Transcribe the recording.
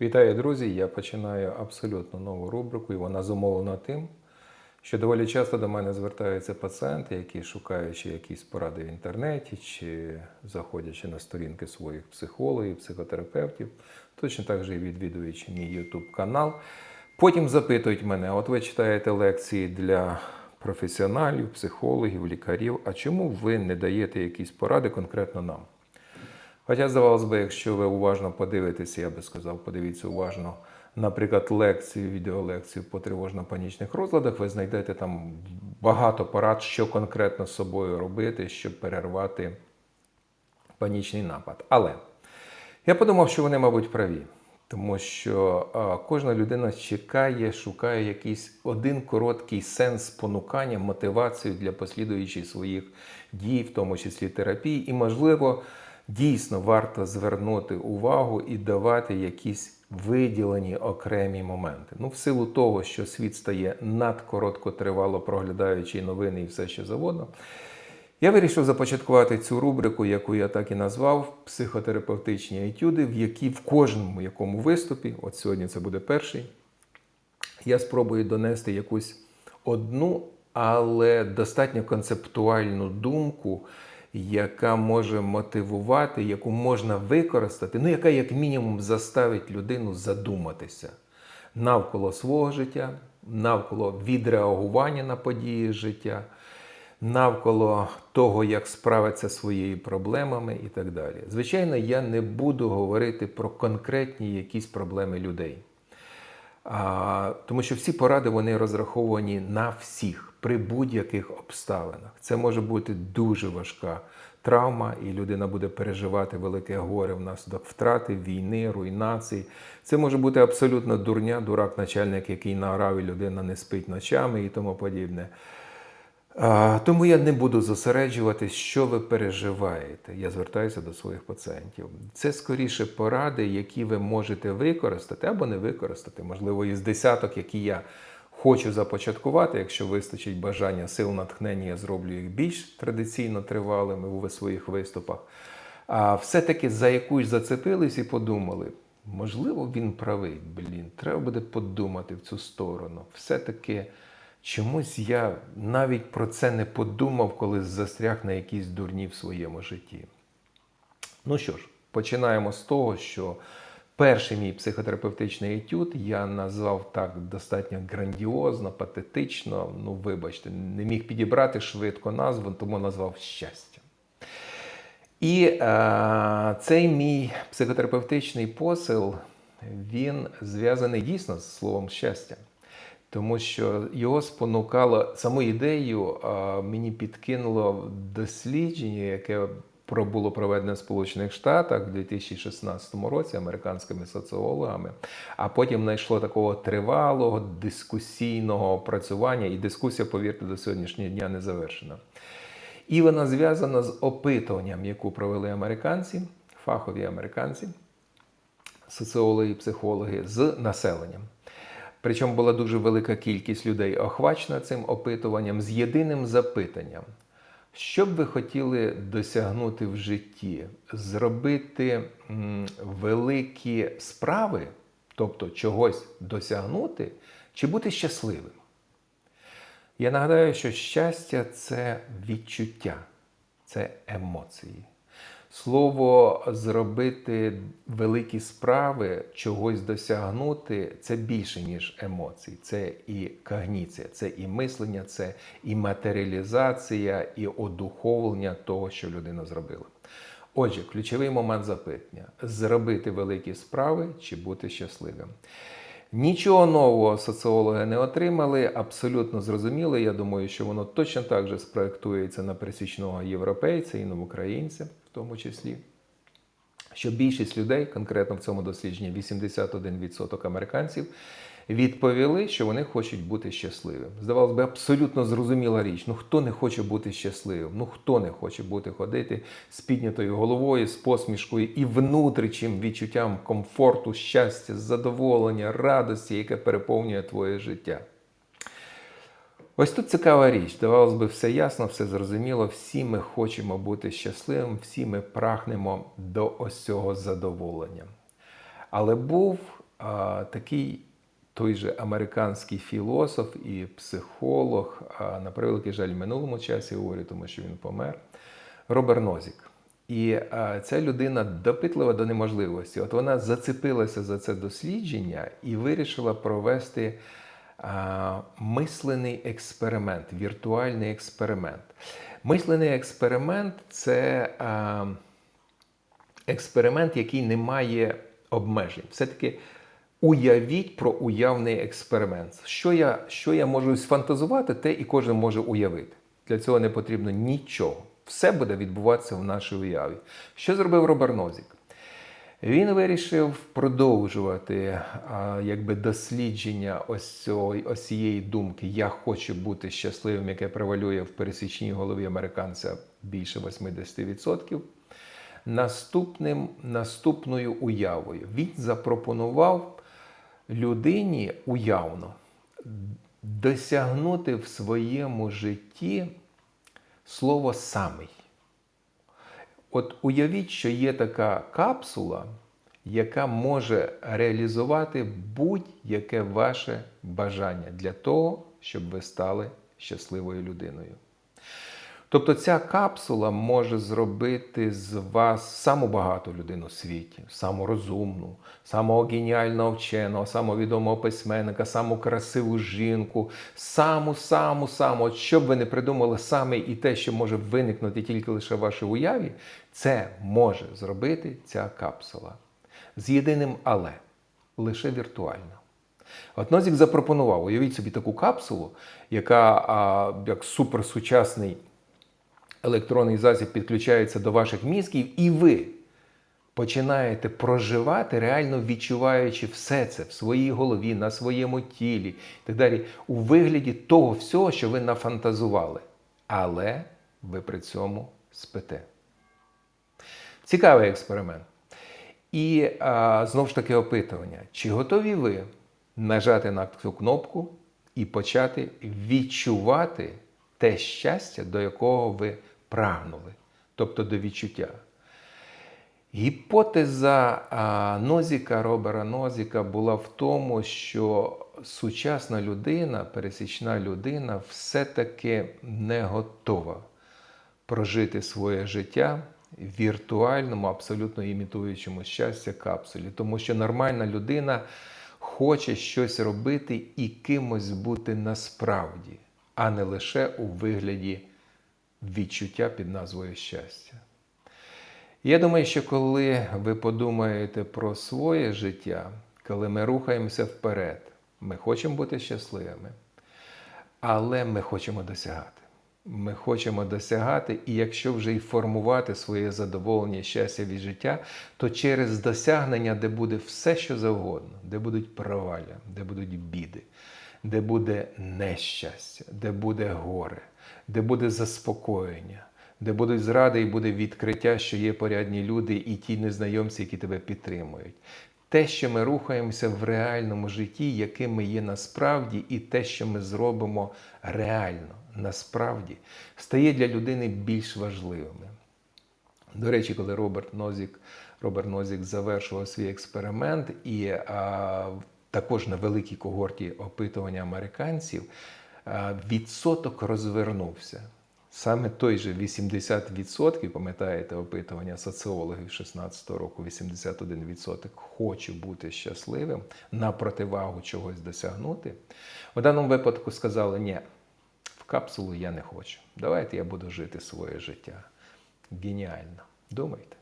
Вітаю, друзі! Я починаю абсолютно нову рубрику, і вона зумовлена тим, що доволі часто до мене звертаються пацієнти, які шукаючи якісь поради в інтернеті чи заходячи на сторінки своїх психологів, психотерапевтів, точно так же і відвідуючи мій YouTube канал, потім запитують мене: от ви читаєте лекції для професіоналів, психологів, лікарів, а чому ви не даєте якісь поради конкретно нам? Хоча, здавалось би, якщо ви уважно подивитеся, я би сказав, подивіться уважно, наприклад, лекцію, відеолекцію по тривожно-панічних розладах, ви знайдете там багато порад, що конкретно з собою робити, щоб перервати панічний напад. Але я подумав, що вони, мабуть, праві. Тому що а, кожна людина чекає, шукає якийсь один короткий сенс спонукання, мотивацію для послідуючих своїх дій, в тому числі терапії, і, можливо, дійсно варто звернути увагу і давати якісь виділені окремі моменти. Ну, в силу того, що світ стає надкороткотривало проглядаючи новини і все що завгодно, я вирішив започаткувати цю рубрику, яку я так і назвав психотерапевтичні етюди, в які в кожному якому виступі, от сьогодні це буде перший, я спробую донести якусь одну, але достатньо концептуальну думку, яка може мотивувати, яку можна використати, ну яка як мінімум заставить людину задуматися навколо свого життя, навколо відреагування на події життя, навколо того, як справитися своїми проблемами і так далі. Звичайно, я не буду говорити про конкретні якісь проблеми людей. А, тому що всі поради вони розраховані на всіх при будь-яких обставинах. Це може бути дуже важка травма, і людина буде переживати велике горе внаслідок втрати, війни, руйнації. Це може бути абсолютно дурня, дурак, начальник, який наорав, і людина не спить ночами і тому подібне. Тому я не буду зосереджуватись, що ви переживаєте. Я звертаюся до своїх пацієнтів. Це скоріше поради, які ви можете використати або не використати. Можливо, із десяток, які я хочу започаткувати. Якщо вистачить бажання сил натхнення, я зроблю їх більш традиційно тривалими у своїх виступах. А все-таки за якусь зацепились і подумали. Можливо, він правий. Блін, треба буде подумати в цю сторону. Все-таки. Чомусь я навіть про це не подумав, коли застряг на якійсь дурні в своєму житті. Ну що ж, починаємо з того, що перший мій психотерапевтичний етюд я назвав так достатньо грандіозно, патетично. Ну, вибачте, не міг підібрати швидко назву, тому назвав щастя. І е, цей мій психотерапевтичний посил, він зв'язаний дійсно з словом щастя тому що його спонукало саму ідею, мені підкинуло дослідження, яке було проведене в Сполучених Штатах в 2016 році американськими соціологами, а потім знайшло такого тривалого дискусійного опрацювання, і дискусія, повірте, до сьогоднішнього дня не завершена. І вона зв'язана з опитуванням, яку провели американці, фахові американці, соціологи і психологи з населенням. Причому була дуже велика кількість людей охвачена цим опитуванням з єдиним запитанням. Що б ви хотіли досягнути в житті? Зробити великі справи, тобто чогось досягнути, чи бути щасливим? Я нагадаю, що щастя це відчуття, це емоції. Слово зробити великі справи, чогось досягнути це більше, ніж емоції. Це і когніція, це і мислення, це і матеріалізація, і одуховлення того, що людина зробила. Отже, ключовий момент запитання: зробити великі справи чи бути щасливим. Нічого нового соціологи не отримали, абсолютно зрозуміло. Я думаю, що воно точно так же спроектується на пересічного європейця і на українця тому числі. Що більшість людей, конкретно в цьому дослідженні 81% американців, відповіли, що вони хочуть бути щасливим. Здавалося б, абсолютно зрозуміла річ. Ну хто не хоче бути щасливим? Ну хто не хоче бути ходити з піднятою головою, з посмішкою і внутрішнім відчуттям комфорту, щастя, задоволення, радості, яке переповнює твоє життя. Ось тут цікава річ. Здавалось би, все ясно, все зрозуміло. Всі ми хочемо бути щасливим, всі ми прагнемо до ось цього задоволення. Але був а, такий той же американський філософ і психолог, а, на превеликий жаль, в минулому часі говорю, тому що він помер, Робер Нозік. І а, ця людина допитлива до неможливості. От вона зацепилася за це дослідження і вирішила провести мислений експеримент, віртуальний експеримент. Мислений експеримент це експеримент, який не має обмежень. Все-таки уявіть про уявний експеримент. Що я, що я можу сфантазувати, те і кожен може уявити. Для цього не потрібно нічого. Все буде відбуватися в нашій уяві. Що зробив Робер Нозік? Він вирішив продовжувати якби дослідження ось, цього, ось цієї думки Я хочу бути щасливим, яке превалює в пересічній голові американця більше 80%. Наступним, наступною уявою він запропонував людині уявно досягнути в своєму житті слово самий. От уявіть, що є така капсула, яка може реалізувати будь-яке ваше бажання для того, щоб ви стали щасливою людиною. Тобто ця капсула може зробити з вас саму багату людину у світі, саму розумну, самого геніального вченого, самого відомого письменника, саму красиву жінку, саму, саму, саму, от що б ви не придумали саме і те, що може виникнути тільки лише в вашій уяві, це може зробити ця капсула. З єдиним але лише віртуально. От Нозік запропонував, уявіть собі таку капсулу, яка а, як суперсучасний електронний засіб підключається до ваших мізків, і ви починаєте проживати, реально відчуваючи все це в своїй голові, на своєму тілі і так далі, у вигляді того всього, що ви нафантазували. Але ви при цьому спите. Цікавий експеримент. І а, знову ж таки опитування: чи готові ви нажати на цю кнопку і почати відчувати те щастя, до якого ви прагнули, тобто до відчуття? Гіпотеза Нозіка, Робера Нозіка була в тому, що сучасна людина, пересічна людина, все-таки не готова прожити своє життя в віртуальному, абсолютно імітуючому щастя капсулі. Тому що нормальна людина хоче щось робити і кимось бути насправді, а не лише у вигляді відчуття під назвою щастя. Я думаю, що коли ви подумаєте про своє життя, коли ми рухаємося вперед, ми хочемо бути щасливими, але ми хочемо досягати. Ми хочемо досягати, і якщо вже й формувати своє задоволення, щастя від життя, то через досягнення, де буде все, що завгодно, де будуть провалля, де будуть біди, де буде нещастя, де буде горе, де буде заспокоєння, де будуть зради і буде відкриття, що є порядні люди і ті незнайомці, які тебе підтримують. Те, що ми рухаємося в реальному житті, яким ми є насправді, і те, що ми зробимо реально, насправді, стає для людини більш важливими. До речі, коли Роберт Нозік, Роберт Нозік завершував свій експеримент, і а, також на великій когорті опитування американців, відсоток розвернувся. Саме той же 80%, пам'ятаєте опитування соціологів 16-го року, 81% хочу бути щасливим на противагу чогось досягнути. В даному випадку сказали, ні, в капсулу я не хочу. Давайте я буду жити своє життя. Геніально. Думайте.